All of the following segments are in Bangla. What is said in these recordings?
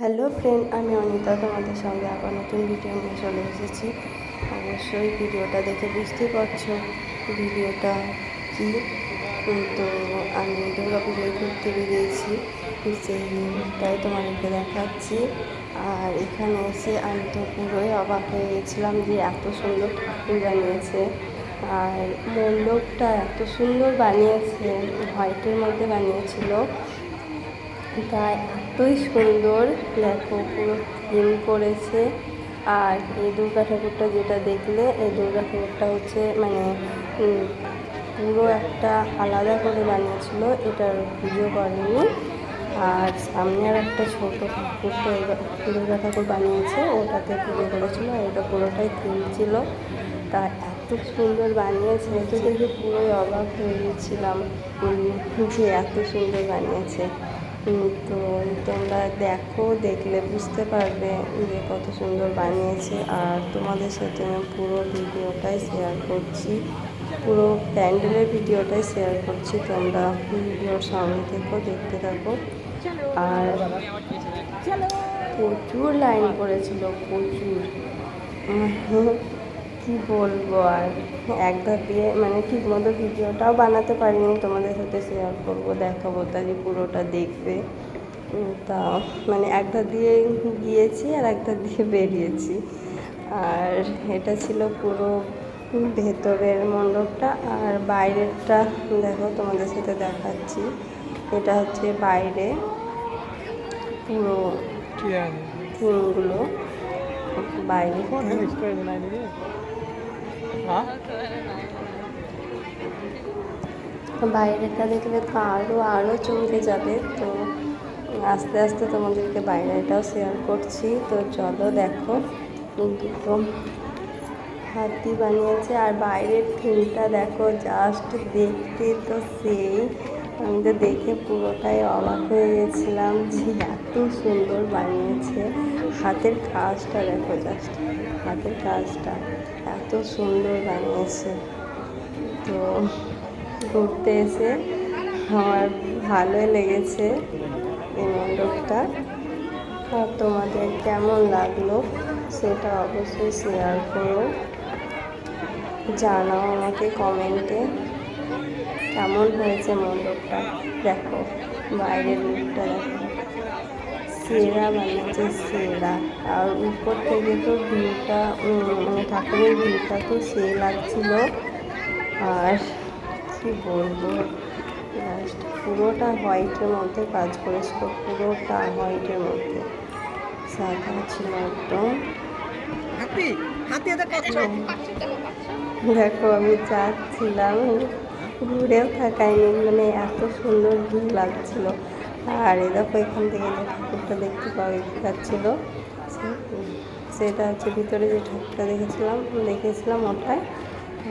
হ্যালো ফ্রেন্ড, আমি অনিতা তোমাদের সঙ্গে আবার নতুন ভিডিও নিয়ে চলে এসেছি। অবশ্যই ভিডিওটা দেখে বুঝতেই পারছ ভিডিওটা কি। তো আমি দুর্গা পুজোয় ঘুরতে বেরিয়েছি সেইটাই তোমাদেরকে দেখাচ্ছি। আর এখানে এসে আমি তো পুরোই অবাক হয়ে গেছিলাম যে এত সুন্দর ঠাকুর বানিয়েছে। আর মণ্ডপটা এত সুন্দর বানিয়েছে, হোয়াইটের মধ্যে বানিয়েছিল। তা এতই সুন্দর দেখো পুরো থিম করেছে। আর এই দুর্গা ঠাকুরটা যেটা দেখলে, এই দুর্গা ঠাকুরটা হচ্ছে মানে পুরো একটা আলাদা করে বানিয়েছিল, এটার পুজো করেনি। আর সামনে আর একটা ছোটো ঠাকুর দুর্গা ঠাকুর বানিয়েছে, ওটাতে পুজো করেছিল, আর এটা পুরোটাই থিম ছিল। তা এত সুন্দর বানিয়েছে তো দেখে পুরোই অবাক হয়ে গেছিলাম। যে এত সুন্দর বানিয়েছে। তো তোমরা দেখো, দেখলে বুঝতে পারবে যে কত সুন্দর বানিয়েছে। আর তোমাদের সাথে আমি পুরো ভিডিওটাই শেয়ার করছি। পুরো প্যান্ডেলের ভিডিওটাই শেয়ার করছি। তোমরা ভিডিওর সঙ্গে থেকেও দেখতে থাকো। আর প্রচুর লাইন পড়েছিল প্রচুর। কি বলব আর? একবার দিয়ে মানে ঠিক মতো ভিডিওটাও বানাতে পারিনি তোমাদের সাথে শেয়ার করব দেখাবো তাহলে পুরোটা দেখবে। তা মানে একধার দিয়ে গিয়েছি আর একধার দিয়ে বেরিয়েছি। আর এটা ছিল পুরো ভেতরের মণ্ডপটা আর বাইরেরটা দেখো তোমাদের সাথে দেখাচ্ছি। এটা হচ্ছে বাইরে পুরো থিমগুলো। বাইরে? বাইরেটা দেখলে তো আরও আরও চমকে যাবে। তো আস্তে আস্তে তোমাদেরকে বাইরেটাও শেয়ার করছি। তো চলো দেখো। দুটো হাতি বানিয়েছে। আর বাইরের থিমটা দেখো জাস্ট দেখতে তো সেই। আমি তো দেখে পুরোটাই অবাক হয়ে গেছিলাম যে এত সুন্দর বানিয়েছে। হাতের কাজটা দেখো জাস্ট হাতের কাজটা এত সুন্দর বানিয়েছে। তো ঘুরতে এসে আমার ভালোই লেগেছে এই মণ্ডপটা। আর তোমাদের কেমন লাগল সেটা অবশ্যই শেয়ার করো। জানাও আমাকে কমেন্টে কেমন হয়েছে মণ্ডপটা? দেখো বাইরের লুকটা দেখো। সেরা বানিয়েছে সেরা। আর উপর থেকে তো ভিউটা ঠাকুরের ভিউটা তো সে লাগছিল। আর কি বলব? লাস্ট পুরোটা হোয়াইটের মধ্যে কাজ করেছিল পুরোটা হোয়াইটের মধ্যে। সাদা ছিল একদম। দেখো আমি যাচ্ছিলাম। ঘুরেও থাকায়নি মানে এত সুন্দর ভিউ লাগছিল। আর এ দেখো এখান থেকে যে ঠাকুরটা দেখতে পাওয়া যাচ্ছিল সেটা হচ্ছে ভিতরে যে ঠাকুরটা দেখেছিলাম দেখেছিলাম ওটাই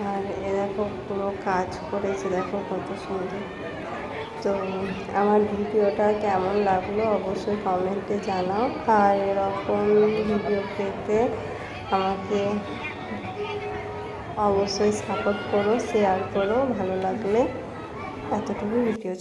আর এ দেখো পুরো কাজ করেছে, দেখো কত সুন্দর। তো আমার ভিডিওটা কেমন লাগল অবশ্যই কমেন্টে জানাও। আর এরকম ভিডিও পেতে আমাকে অবশ্যই সাপোর্ট করো শেয়ার করো ভালো লাগলে এতটুকু ভিডিও